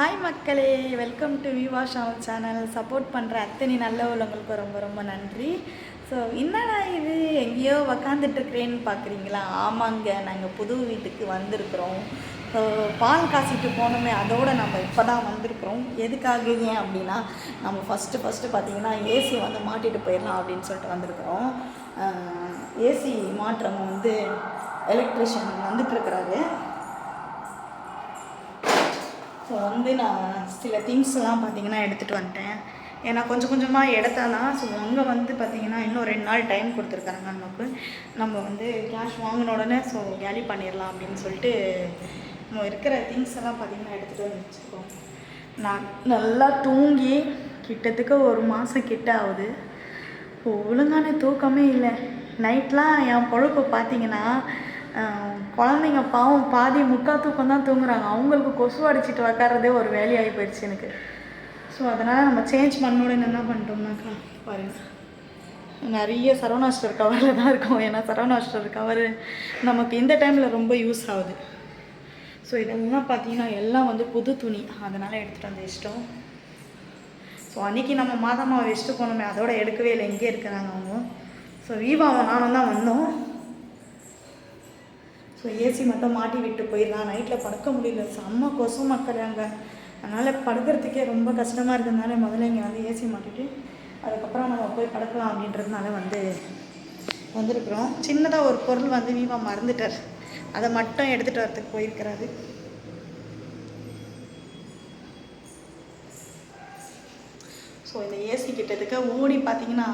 Hi மக்களே. Welcome to விவா ஷாவல் சேனல் சப்போர்ட் பண்ணுற அத்தனை நல்ல உள்ளவங்களுக்கு ரொம்ப ரொம்ப நன்றி. ஸோ என்னடா இது? எங்கேயோ உக்காந்துட்டுருக்கிறேன்னு பார்க்குறீங்களா ஆமாங்க நாங்கள் புது வீட்டுக்கு வந்திருக்கிறோம். ஸோ பால் காசிட்டு போனோமே அதோடு நம்ம இப்போ தான் வந்திருக்கிறோம். எதுக்காக ஏன் அப்படின்னா நம்ம ஃபஸ்ட்டு ஃபஸ்ட்டு பார்த்தீங்கன்னா ஏசி வந்து மாட்டிட்டு போயிடலாம் அப்படின்னு சொல்லிட்டு வந்திருக்கிறோம். ஏசி மாற்றம் வந்து எலக்ட்ரிஷியன் வந்துட்டுருக்கிறாரு. ஸோ வந்து நான் சில திங்ஸ்லாம் பார்த்தீங்கன்னா எடுத்துகிட்டு வந்துட்டேன். ஏன்னா கொஞ்சம் கொஞ்சமாக எடுத்தாதான் ஸோ அங்கே வந்து பார்த்தீங்கன்னா இன்னும் ரெண்டு நாள் டைம் கொடுத்துருக்காங்க நமக்கு. நம்ம வந்து கேஷ் வாங்கின உடனே ஸோ கேலி பண்ணிடலாம் அப்படின்னு சொல்லிட்டு நம்ம இருக்கிற திங்ஸ் எல்லாம் பார்த்தீங்கன்னா எடுத்துகிட்டு வந்து வச்சுருக்கோம். நான் நல்லா தூங்கி கிட்டத்தட்ட ஒரு மாதம் கிட்ட ஆகுது. இப்போ ஒழுங்கான தூக்கமே இல்லை. நைட்லாம் என் பொழப்பு பார்த்தீங்கன்னா குழந்தைங்க பாவம் பாதி முக்கால் தூக்கம் தான் தூங்குறாங்க. அவங்களுக்கு கொசு அடிச்சிட்டு உக்காரதே ஒரு வேலையாகி போயிடுச்சு எனக்கு. ஸோ அதனால் நம்ம சேஞ்ச் பண்ண என்ன பண்ணிட்டோம்னாக்கா பாருங்கள் நிறைய சரவணாஸ்டர் கவரில் தான் இருக்கும். ஏன்னா சரவணாஸ்டர் கவர் நமக்கு இந்த டைமில் ரொம்ப யூஸ் ஆகுது. ஸோ இதெல்லாம் பார்த்தீங்கன்னா எல்லாம் வந்து புது துணி. அதனால் எடுத்துகிட்டு வந்து இஷ்டம். ஸோ அன்றைக்கி நம்ம மாதமாக வச்சுட்டு போனோமே அதோட எடுக்கவே இல்லை. எங்கே இருக்கிறாங்க அவங்க. ஸோ வீவாவை நானும் தான் வந்தோம். ஸோ ஏசி மட்டும் மாட்டி விட்டு போயிடலாம். நைட்டில் படுக்க முடியல. செம்ம கொசு மக்கிறாங்க அதனால் படுக்கிறதுக்கே ரொம்ப கஷ்டமாக இருக்கிறதுனால முதல்ல இங்கே வந்து ஏசி மாட்டிட்டு அதுக்கப்புறம் நம்ம போய் படுக்கலாம் அப்படின்றதுனால வந்து வந்திருக்கிறோம். சின்னதாக ஒரு பொருள் வந்து வீமா மறந்துட்டார். அதை மட்டும் எடுத்துகிட்டு வரதுக்கு போயிருக்கிறாரு. ஸோ இந்த ஏசி கிட்டத்துக்கு ஓடி பார்த்தீங்கன்னா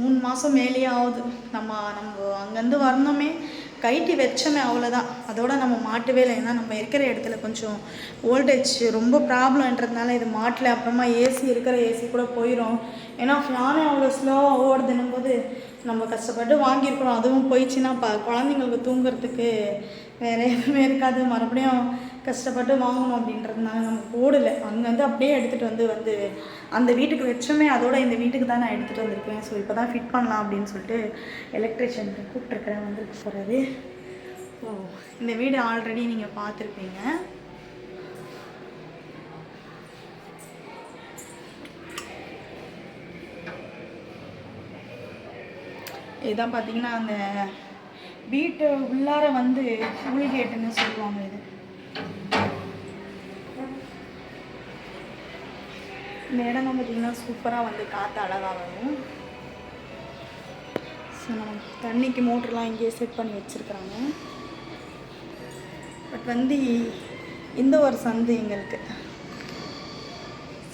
மூணு மாதம் மேலேயே ஆகுது. நம்ம நம்ம அங்கேருந்து வரணுமே. கைட்டி வச்சோமே அவ்வளோதான் அதோட நம்ம மாட்டவே இல்லை. ஏன்னா நம்ம இருக்கிற இடத்துல கொஞ்சம் வோல்டேஜ் ரொம்ப ப்ராப்ளம்ன்றதுனால இது மாட்டல. அப்புறமா ஏசி இருக்கிற ஏசி கூட போயிடும் ஏன்னா ஃபேனே அவ்வளோ ஸ்லோவாக ஓடுதுன்னும் போது நம்ம கஷ்டப்பட்டு வாங்கியிருக்கிறோம். அதுவும் போயிடுச்சுன்னா ப குழந்தைங்களுக்கு தூங்குறதுக்கு வேறு எதுவுமே இருக்காது. மறுபடியும் கஷ்டப்பட்டு வாங்கணும் அப்படின்றதுனால நம்ம போடலை. அங்கேருந்து அப்படியே எடுத்துகிட்டு வந்து வந்து அந்த வீட்டுக்கு வச்சோமே அதோட இந்த வீட்டுக்கு தான் நான் எடுத்துகிட்டு வந்திருக்கேன். ஸோ இப்போ தான் ஃபிட் பண்ணலாம் அப்படின்னு சொல்லிட்டு எலக்ட்ரிஷியன் கூப்பிட்ருக்கிறேன் வந்துருக்கு போகிறாரு ஓ இந்த வீடு ஆல்ரெடி நீங்கள் பார்த்துருப்பீங்க. இதுதான் பார்த்தீங்கன்னா அந்த வீட்டு உள்ளார வந்து உள்கேட்டுன்னு சொல்லுவாங்க இது. இந்த இடம்லாம் பார்த்தீங்கன்னா சூப்பராக வந்து காற்று அழகாக வரும். ஸோ நம்ம தண்ணிக்கு மோட்டர்லாம் இங்கேயே செட் பண்ணி வச்சுருக்குறாங்க. பட் வந்து இந்த ஒரு சந்து எங்களுக்கு.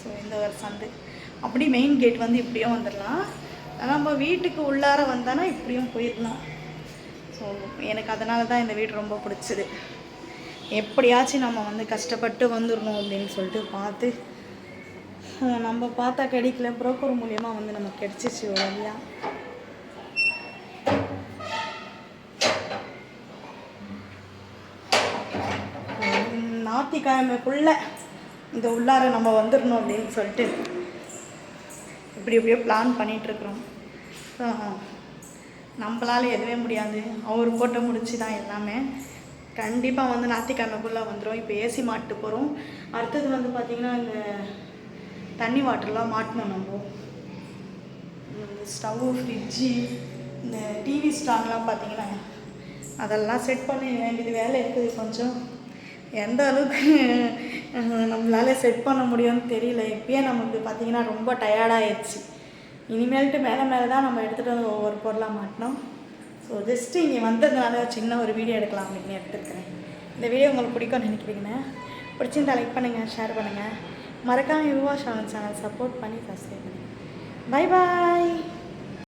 ஸோ இந்த ஒரு சந்து. அப்படி மெயின் கேட் வந்து இப்படியும் வந்துடலாம். நம்ம வீட்டுக்கு உள்ளார வந்தானா இப்படியும் போயிடலாம். ஸோ எனக்கு அதனால தான் இந்த வீடு ரொம்ப பிடிச்சிது. எப்படியாச்சும் நம்ம வந்து கஷ்டப்பட்டு வந்துடணும் அப்படின்னு சொல்லிட்டு பார்த்து நம்ம பார்த்தா கிடைக்கல. புரோக்கர் மூலியமாக வந்து நமக்கு கிடச்சிச்சு ஒரு வழியா. ஞாயிற்றுக்கிழமைக்குள்ள இந்த உள்ளார நம்ம வந்துடணும் அப்படின்னு சொல்லிட்டு இப்படி இப்படியோ பிளான் பண்ணிகிட்ருக்குறோம் நம்மளால் எதுவே முடியாது. அவர் போட்ட முடிச்சு தான் எல்லாமே. கண்டிப்பாக வந்து ஞாயிற்றுக்கிழமைக்குள்ளே வந்துடும் இப்போ ஏசி மாட்டு போகிறோம் அடுத்தது வந்து பார்த்திங்கன்னா இந்த தண்ணி வாட்டர்லாம் மாட்டணும் நம்ம. ஸ்டவ் ஃப்ரிட்ஜு இந்த டிவி ஸ்டாங்லாம் பார்த்தீங்கன்னா அதெல்லாம் செட் பண்ண வேண்டியது வேலை இருக்குது கொஞ்சம். எந்த அளவுக்கு நம்மளால செட் பண்ண முடியும்னு தெரியல. இப்பயே நமக்கு பார்த்தீங்கன்னா ரொம்ப டயர்டாகிடுச்சு இனிமேல்ட்டு மேலே மேலே தான் நம்ம எடுத்துகிட்டு வந்து ஒவ்வொரு பொருளாக மாட்டினோம் ஸோ ஜஸ்ட்டு இங்கே வந்ததுனால சின்ன ஒரு வீடியோ எடுக்கலாம் அப்படின்னு எடுத்துருக்கிறேன். இந்த வீடியோ உங்களுக்கு பிடிக்கும்னு நினைக்கிறீங்கண்ணே பிடிச்சிருந்தா லைக் பண்ணுங்கள் ஷேர் பண்ணுங்கள் மறக்காமல் யுவா ஷானல் சேனல் சப்போர்ட் பண்ணி சப்ஸ்கிரைப் பண்ணி பை. பாய்